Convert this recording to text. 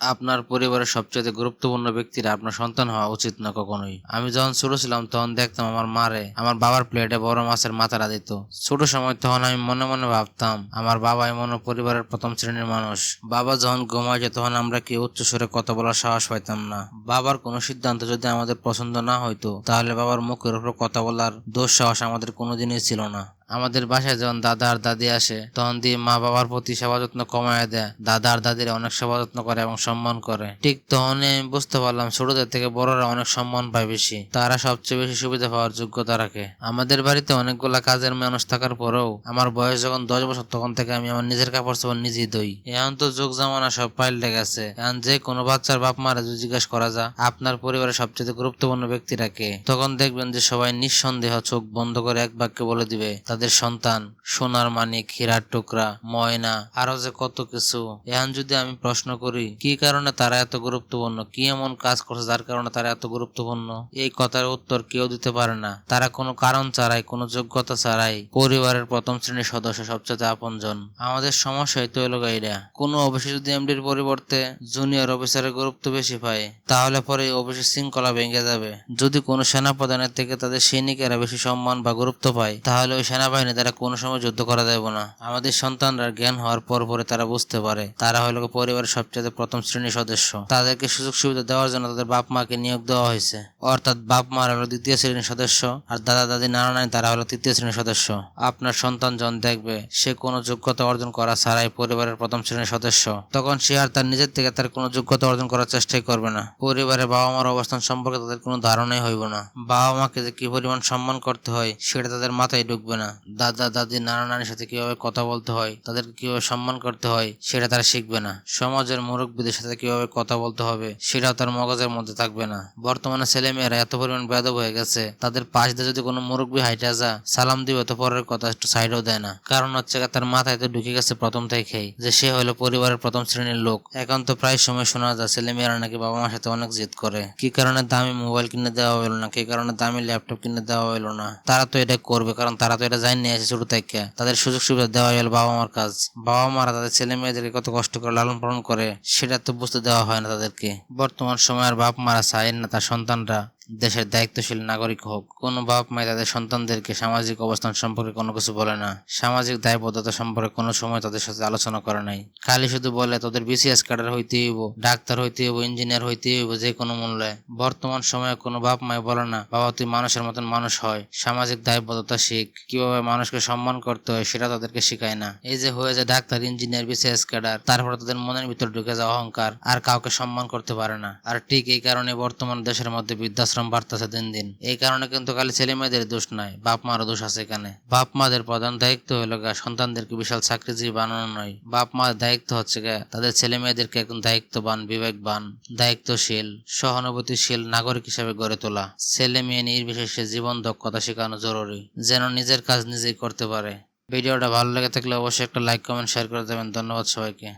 আপনার পরিবারের সবচেয়ে গুরুত্বপূর্ণ ব্যক্তিরা আপনার সন্তান হওয়া উচিত না কখনোই। আমি যখন ছোট ছিলাম, তখন দেখতাম আমার মারে আমার বাবার প্লেটে বড় মাছের মাথারা দিত। ছোট সময় তখন আমি মনে মনে ভাবতাম, আমার বাবাই মনে হয় পরিবারের প্রথম শ্রেণির মানুষ। বাবা যখন ঘুমায় তখন আমরা কি উচ্চ স্বরে কথা বলার সাহস পাইতাম না। বাবার কোনো সিদ্ধান্ত যদি আমাদের পছন্দ না হইতো, তাহলে বাবার মুখের উপর কথা বলার দোষ সাহস আমাদের কোনোদিনই ছিল না। আমাদের বাসায় যখন দাদা আর দাদি আসে, তখন দিয়ে মা বাবার প্রতি সেবা যত্ন কমায় দেয়। দাদা আর দাদিরা অনেক সেবা যত্ন করে এবং সম্মান করে। ঠিক তখনই আমি বুঝতে পারলাম ছোটদের থেকে বড়রা অনেক সম্মান পায় বেশি। তারা সবচেয়ে বেশি সুবিধা পাওয়ার যোগ্যতা রাখে। আমাদের বাড়িতে অনেকগুলা কাজের মানুষ থাকার পরেও আমার বয়স যখন দশ বছর, তখন থেকে আমি আমার নিজের কাপড় চোপড় নিজেই দই এখন তো যুগ জামানা সব পাল্টে গেছে এখন যে কোনো বাচ্চার বাপ মারা যদি জিজ্ঞাসা করা যায়, আপনার পরিবারের সবচেয়ে গুরুত্বপূর্ণ ব্যক্তিরা কে? তখন দেখবেন যে সবাই নিঃসন্দেহ চোখ বন্ধ করে এক বাক্যে বলে দিবে তাদের সন্তান, সোনার মানিক, হীরার টুকরা, ময়না আরও যে কত কিছু। এখন যদি আমি প্রশ্ন করি, কি কারণে তারা এত গুরুত্বপূর্ণ? কি এমন কাজ করছে যার কারণে তারা এত গুরুত্বপূর্ণ? এই কথার উত্তর কেউ দিতে পারে না। তারা কোনো কারণ ছাড়াই, কোনো যোগ্যতা ছাড়াই পরিবারের প্রথম শ্রেণির সদস্য সবচেয়ে আপনজন। আমাদের সমস্যা তো এলো গাইরা কোনো অফিসে যদি এমডির পরিবর্তে জুনিয়র অফিসারের গুরুত্ব বেশি পায়, তাহলে পরে অফিসের শৃঙ্খলা ভেঙে যাবে। যদি কোনো সেনা প্রধানের থেকে তাদের সৈনিকেরা বেশি সম্মান বা গুরুত্ব পায়, তাহলে ওই সেনাবাহিনী তারা কোনো সময় যুদ্ধ করা যাবে না। আমাদের সন্তানরা জ্ঞান হওয়ার পর পরে তারা বুঝতে পারে, তারা হলো পরিবারের সবচেয়ে প্রথম শ্রেণির সদস্য। তাদেরকে সুযোগ সুবিধা দেওয়ার জন্য তাদের বাপ মাকে নিয়োগ দেওয়া হয়েছে। অর্থাৎ বাপ মা হলো দ্বিতীয় শ্রেণির সদস্য আর দাদা দাদি নানা নানি তারা হলো তৃতীয় শ্রেণির সদস্য। আপনার সন্তান যখন দেখবে, সে কোনো যোগ্যতা অর্জন করা ছাড়াই পরিবারের প্রথম শ্রেণির সদস্য। তখন সে আর তার নিজের থেকে তার কোনো যোগ্যতা অর্জন করার চেষ্টাই করবে না। পরিবারে বাবা মার অবস্থান সম্পর্কে তাদের কোনো ধারণাই হইব না। বাবা মাকে যে কি পরিমাণ সম্মান করতে হয়, সেটা তাদের মাথায় ঢুকবে না। দাদা, দাদি, নানা, নানির সাথে কীভাবে কথা বলতে হয়, তাদেরকে কীভাবে সম্মান করতে হয়, সেটা তারা শিখবে না। সমাজের মুরব্বীদের সাথে কীভাবে কথা বলতে হবে, সেটাও তার মগজের মধ্যে থাকবে না। বর্তমানে ছেলে মেয়েরা এত পরিমাণ বেদব হয়ে গেছে, তাদের পাশ দিয়ে যদি কোনো মুরব্বী হাইটা যা সালাম দিবে তো পরের কথা একটু সাইডও দেয় না। কারণ হচ্ছে তার মাথায় তো ঢুকে গেছে প্রথম থেকেই যে সে হলো পরিবারের প্রথম শ্রেণির লোক। এখন তো প্রায় সময় শোনা যায় ছেলে মেয়েরা নাকি বাবা মার সাথে অনেক জিদ করে। কি কারণে দামি মোবাইল কিনে দেওয়া হলো না, কি কারণে দামি ল্যাপটপ কিনে দেওয়া হলো না? তারা তো এটা করবে, কারণ তারা তো এটা জানি নিয়ে আসে ছোট থেকে। তাদের সুযোগ সুবিধা দেওয়া গেল বাবা মার কাজ। বাবা মারা তাদের ছেলে মেয়েদেরকে কত কষ্ট করে লালন পালন করে, সেটা তো বুঝতে দেওয়া হয় না তাদেরকে। বর্তমান সময়ের বাপ মারা চায় না তার সন্তানরা। দেশের দায়িত্বশীল নাগরিক হোক, কোনো বাপ মাই তাদের সন্তানদেরকে সামাজিক অবস্থান সম্পর্কে কোনো কিছু বলে না। সামাজিক দায়বদ্ধতা সম্পর্কে কোনো সময় তাদের সাথে আলোচনা করে নাই। খালি শুধু বলে, তোদের বিসিএস ক্যাডার হইতে হইব, ডাক্তার হইতে হইব ইঞ্জিনিয়ার হইতে হইব, যে কোনো মূল্যে। বর্তমান সময়ে কোনো বাপ মাই বলে না, বাবা, তুই মানুষের মতন মানুষ হয়। সামাজিক দায়বদ্ধতা শিখ। কীভাবে মানুষকে সম্মান করতে হয় সেটা তাদেরকে শেখায় না। এই যে হয়ে যায় ডাক্তার ইঞ্জিনিয়ার বিসিএস ক্যাডার তারপরে তাদের মনের ভিতর ঢুকে যায় অহংকার, আর কাউকে সম্মান করতে পারে না। আর ঠিক এই কারণে বর্তমান দেশের মধ্যে বৃদ্ধাশ্রম বাড়তেছে দিন দিন। এই কারণে কিন্তু খালি ছেলে মেয়েদের দোষ নাই বাপ মারও দোষ আছে এখানে। বাপ মাদের প্রধান দায়িত্ব হলো গা সন্তানদেরকে বিশাল চাকরিজীবী বানানো নয়। বাপ মার দায়িত্ব হচ্ছে গা তাদের ছেলে মেয়েদেরকে একজন দায়িত্ববান, বিবেকবান, দায়িত্বশীল, সহানুভূতিশীল নাগরিক হিসেবে গড়ে তোলা। ছেলে মেয়ে নির্বিশেষে জীবন দক্ষতা শেখানো জরুরি, যেন নিজের কাজ নিজেই করতে পারে। ভিডিওটা ভালো লেগে থাকলে অবশ্যই একটা লাইক, কমেন্ট শেয়ার করে দেবেন। ধন্যবাদ সবাইকে।